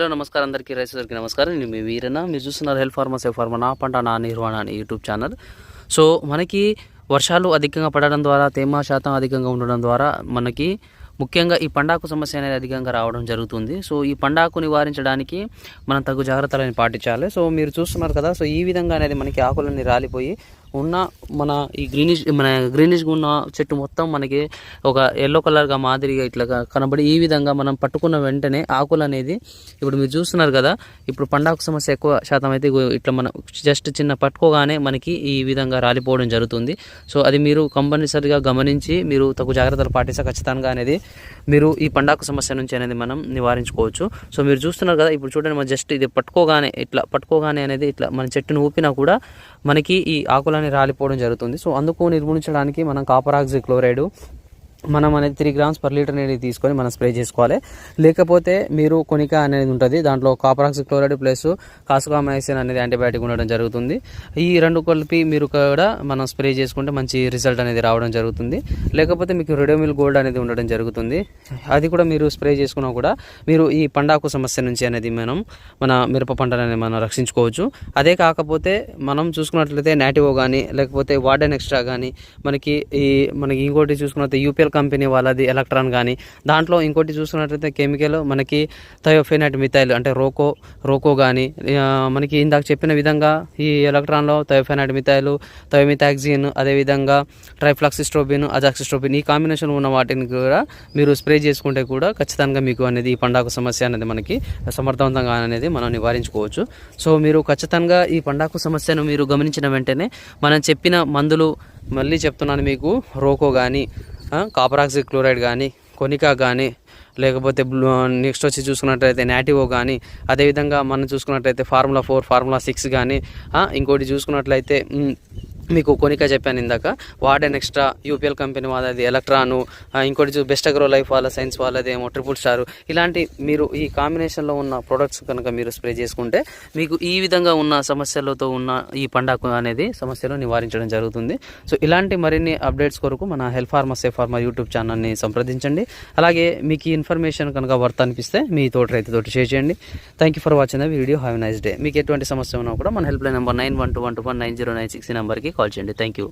Hello నమస్కారం. అందరికీ రైతులకి నమస్కారం. నేను మీ వీరన్న. మీరు చూస్తున్నారు హెల్త్ ఫార్మర్ సేఫ్ ఫార్మర్ నా పంట నా నిర్వహణ అని యూట్యూబ్ ఛానల్. సో మనకి వర్షాలు అధికంగా పడడం ద్వారా తేమ శాతం అధికంగా ఉండడం ద్వారా మనకి ముఖ్యంగా ఈ పండాకు సమస్య అనేది అధికంగా రావడం జరుగుతుంది. సో ఈ పండాకు నివారించడానికి మనం తగు జాగ్రత్తలని పాటించాలి. సో మీరు చూస్తున్నారు కదా సో ఈ విధంగా అనేది మనకి ఆకులన్నీ రాలిపోయి ఉన్న మన ఈ గ్రీనిష్ మన గ్రీనిష్గా ఉన్న చెట్టు మొత్తం మనకి ఒక ఎల్లో కలర్గా మాదిరిగా ఇట్లా కనబడి ఈ విధంగా మనం పట్టుకున్న వెంటనే ఆకులు అనేది ఇప్పుడు మీరు చూస్తున్నారు కదా ఇప్పుడు పండాకు సమస్య ఎక్కువ శాతం అయితే ఇట్లా మనం జస్ట్ చిన్న పట్టుకోగానే మనకి ఈ విధంగా రాలిపోవడం జరుగుతుంది. సో అది మీరు కంపల్సరిగా గమనించి మీరు తగు జాగ్రత్తలు పాటిస్తే ఖచ్చితంగా అనేది మీరు ఈ పండాకు సమస్య నుంచి అనేది మనం నివారించుకోవచ్చు. సో మీరు చూస్తున్నారు కదా ఇప్పుడు చూడండి మనం జస్ట్ ఇది పట్టుకోగానే ఇట్లా పట్టుకోగానే అనేది ఇట్లా మన చెట్టును ఊపినా కూడా మనకి ఈ ఆకులని రాలిపోవడం జరుగుతుంది. సో అందుకు నిర్మూలించడానికి మనం కాపర్ ఆక్సి క్లోరైడ్ మనం అనేది త్రీ గ్రామ్స్ పర్ లీటర్ అనేది తీసుకొని మనం స్ప్రే చేసుకోవాలి. లేకపోతే మీరు కొనిక అనేది ఉంటుంది. దాంట్లో కాపరాక్సి క్లోరైడ్ ప్లస్ కాసుకామైసిన్ అనేది యాంటీబయాటిక్ ఉండడం జరుగుతుంది. ఈ రెండు కలిపి మీరు కూడా మనం స్ప్రే చేసుకుంటే మంచి రిజల్ట్ అనేది రావడం జరుగుతుంది. లేకపోతే మీకు రెడోమిల్ గోల్డ్ అనేది ఉండడం జరుగుతుంది. అది కూడా మీరు స్ప్రే చేసుకున్నా కూడా మీరు ఈ పండాకు సమస్య నుంచి అనేది మనం మన మిరప పంటని మనం రక్షించుకోవచ్చు. అదే కాకపోతే మనం చూసుకున్నట్లయితే నాటివో కానీ లేకపోతే వార్డెన్ ఎక్స్ట్రా కానీ మనకి ఈ మనకి ఇంకోటి చూసుకున్నట్లయితే యూపీఎల్ కంపెనీ వాళ్ళది ఎలక్ట్రాన్ కానీ దాంట్లో ఇంకోటి చూసుకున్నట్లయితే కెమికల్ మనకి థయోఫెనైట్ మిథైల్ అంటే రోకో రోకో కానీ మనకి ఇందాక చెప్పిన విధంగా ఈ ఎలక్ట్రాన్లో థయోఫెనైట్ మిథైలు థయోమిథాక్సిన్ అదేవిధంగా ట్రైఫ్లాక్సిస్ట్రోబిన్ అజాక్సిస్ట్రోబిన్ ఈ కాంబినేషన్ ఉన్న వాటిని కూడా మీరు స్ప్రే చేసుకుంటే కూడా ఖచ్చితంగా మీకు అనేది ఈ పండాకు సమస్య అనేది మనకి సమర్థవంతంగా అనేది మనం నివారించుకోవచ్చు. సో మీరు ఖచ్చితంగా ఈ పండాకు సమస్యను మీరు గమనించిన వెంటనే మనం చెప్పిన మందులు మళ్ళీ చెప్తున్నాను మీకు రోకో కానీ కాపరాక్సి క్లోరైడ్ కానీ కొనికా కానీ లేకపోతే బ్లూ నెక్స్ట్ వచ్చి చూసుకున్నట్లయితే నాటివో కానీ అదేవిధంగా మనం చూసుకున్నట్లయితే ఫార్ములా ఫోర్ ఫార్ములా సిక్స్ కానీ ఇంకోటి చూసుకున్నట్లయితే మీకు కొనిక చెప్పాను ఇందాక. వార్డెన్ ఎక్స్ట్రా యూపీఎల్ కంపెనీ వాళ్ళది ఎలక్ట్రాను ఇంకోటి బెస్ట్ అగ్రో లైఫ్ వాళ్ళ సైన్స్ వాళ్ళది ఏమో ట్రిపుల్ స్టార్. ఇలాంటి మీరు ఈ కాంబినేషన్లో ఉన్న ప్రొడక్ట్స్ కనుక మీరు స్ప్రే చేసుకుంటే మీకు ఈ విధంగా ఉన్న సమస్యలతో ఉన్న ఈ పండాకు అనేది సమస్యలు నివారించడం జరుగుతుంది. సో ఇలాంటి మరిన్ని అప్డేట్స్ కొరకు మన health farmer safe farmer YouTube ఛానల్ని సంప్రదించండి. అలాగే మీకు ఈ ఇన్ఫర్మేషన్ కనుక వర్త్ అనిపిస్తే మీ తోటి రైతుతోటి షేర్ చేయండి. Thank you for watching the video have nice day మీకు ఎటువంటి సమస్య ఉన్నా కూడా మన help line number nine one two one two one nine zero nine six నెంబర్కి కాల్ చేయండి. Thank you